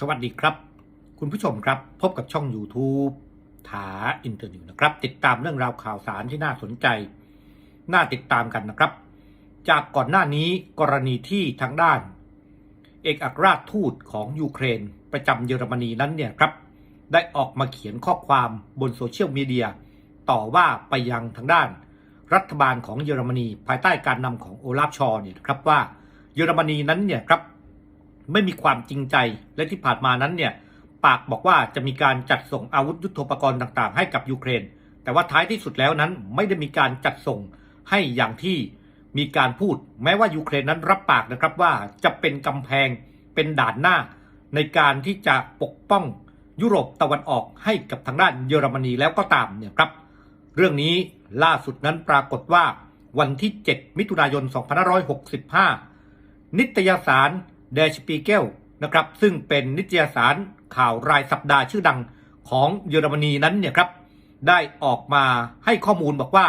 สวัสดีครับ คุณผู้ชมครับพบกับช่อง YouTube ถาอินเตอร์นิวนะครับ ติดตามเรื่องราวข่าวสารที่น่าสนใจ น่าติดตามกันนะครับ จากก่อนหน้านี้กรณีที่ทางด้าน เอกอัครราชทูตของยูเครน ประจำเยอรมนีนั้นเนี่ยครับ ได้ออกมาเขียนข้อความบนโซเชียลมีเดียต่อว่าไปยังทางด้าน รัฐบาลของเยอรมนี ภายใต้การนำของโอลาฟชอเนี่ยครับว่าเยอรมนีนั้นเนี่ยครับ ไม่มีความจริงใจและที่ผ่านมานั้นเนี่ยปากบอกว่าจะมีการจัดส่งอาวุธยุโทโธปกรณ์ต่างๆ ให้กับยูเครน แต่ว่าท้ายที่สุดแล้วนั้นไม่ได้มีการจัดส่งให้อย่างที่มีการพูด แม้ว่ายูเครนนั้นรับปากนะครับว่าจะเป็นกำแพงเป็นด่านหน้า ในการที่จะปกป้องยุโรปตะวันออกให้กับทางด้านเยอรมนีแล้วก็ตามเนี่ยครับ เรื่องนี้ล่าสุดนั้นปรากฏว่าวันที่ 7 มิถุนายน 2565 นิตยสาร เดชปีเกลนะครับซึ่งเป็นนิตยสารข่าวรายสัปดาห์ชื่อดังของเยอรมนีนั้นเนี่ยครับได้ออกมาให้ข้อมูลบอกว่า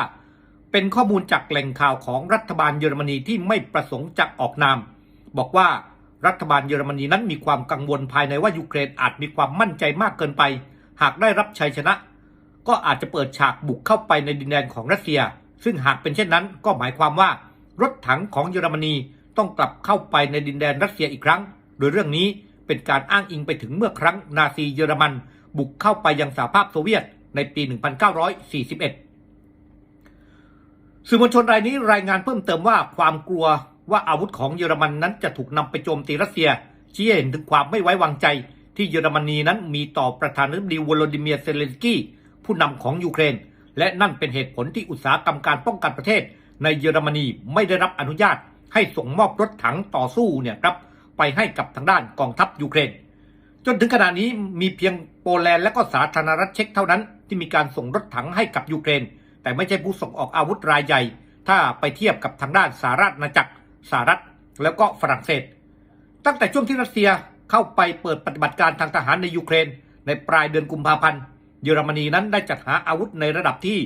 เป็นข้อมูลจากแหล่งข่าวของรัฐบาลเยอรมนีที่ไม่ประสงค์จะออกนาม บอกว่ารัฐบาลเยอรมนีนั้นมีความกังวลภายในว่ายูเครนอาจมีความมั่นใจมากเกินไป หากได้รับชัยชนะ ก็อาจจะเปิดฉากบุกเข้าไปในดินแดนของรัสเซีย ซึ่งหากเป็นเช่นนั้น ก็หมายความว่ารถถังของเยอรมนี ต้องกลับเข้าไปในดินแดนรัสเซียอีกครั้ง โดยเรื่องนี้เป็นการอ้างอิงไปถึงเมื่อครั้งนาซีเยอรมัน บุกเข้าไปยังสหภาพโซเวียตในปี 1941 สื่อมวลชนรายนี้รายงานเพิ่มเติมว่าความกลัวว่าอาวุธของเยอรมันนั้นจะถูกนำไปโจมตีรัสเซียชี้ให้เห็นถึงความไม่ไว้วางใจ ที่เยอรมนีนั้นมีต่อประธานาธิบดีวโลดิเมียร์เซเลนสกี้ผู้นำของยูเครน และนั่นเป็นเหตุผลที่อุตสาหกรรมการป้องกันประเทศ ในเยอรมนีไม่ได้รับอนุญาต ให้ส่งมอบรถถังต่อสู้เนี่ยครับไปให้กับทางด้านกองทัพยูเครน จนถึงขณะนี้มีเพียงโปแลนด์และก็สาธารณรัฐเช็กเท่านั้น ที่มีการส่งรถถังให้กับยูเครน แต่ไม่ใช่ผู้ส่งออกอาวุธรายใหญ่ ถ้าไปเทียบกับทางด้านสหรัฐอาณาจักรสหรัฐแล้วก็ฝรั่งเศส ตั้งแต่ช่วงที่รัสเซียเข้าไปเปิดปฏิบัติการทางทหารในยูเครน ในปลายเดือนกุมภาพันธ์เยอรมนีนั้นได้จัดหาอาวุธในระดับที่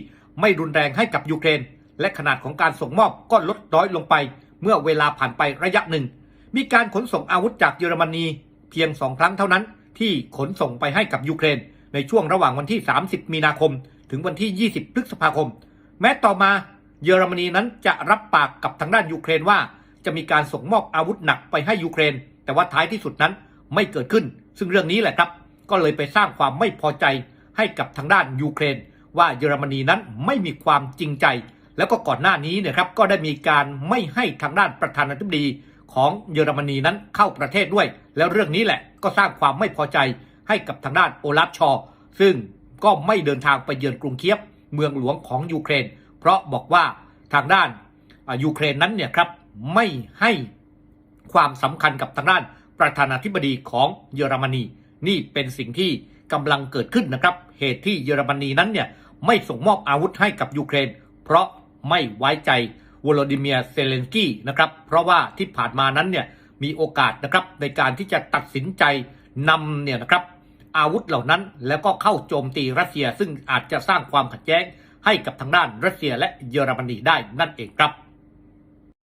ไม่รุนแรงให้กับยูเครน และขนาดของการส่งมอบก็ลดน้อยลงไป เมื่อเวลาผ่านไประยะหนึ่ง มีการขนส่งอาวุธจากเยอรมนีเพียงสองครั้งเท่านั้นที่ขนส่งไปให้กับยูเครน ในช่วงระหว่างวันที่ 30 มีนาคม ถึงวันที่ 20 พฤษภาคม แม้ต่อมาเยอรมนีนั้นจะรับปากกับทางด้านยูเครนว่า จะมีการส่งมอบอาวุธหนักไปให้ยูเครน แต่ว่าท้ายที่สุดนั้นไม่เกิดขึ้น ซึ่งเรื่องนี้แหละครับ ก็เลยไปสร้างความไม่พอใจให้กับทางด้านยูเครน ว่าเยอรมนีนั้นไม่มีความจริงใจ แล้วก็ก่อนหน้านี้นี่ยครับก็ได้มีการไม่ให้ทางด้านประธานาธิบดีของเยอรมนีนั้นเข้าประเทศด้วย แล้วเรื่องนี้แหละก็สร้างความไม่พอใจให้กับทางด้านโอลาฟชอ ซึ่งก็ไม่เดินทางไปเยือนกรุงเคียบ เมืองหลวงของยูเครน เพราะบอกว่าทางด้านอ่ายูเครนนั้นเนี่ยครับไม่ให้ความสำคัญกับทางด้านประธานาธิบดีของเยอรมนี นี่เป็นสิ่งที่กำลังเกิดขึ้นนะครับ เหตุที่เยอรมนีนั้นเนี่ยไม่ส่งมอบอาวุธให้กับยูเครน เพราะ ไม่ไว้ใจวลาดิเมียร์เซเลนสกี้นะครับ เพราะว่าที่ผ่านมานั้นเนี่ยมีโอกาสนะครับในการที่จะตัดสินใจนำเนี่ยนะครับอาวุธเหล่านั้นแล้วก็เข้าโจมตีรัสเซีย ซึ่งอาจจะสร้างความขัดแย้งให้กับทางด้านรัสเซียและเยอรมนีได้นั่นเองครับ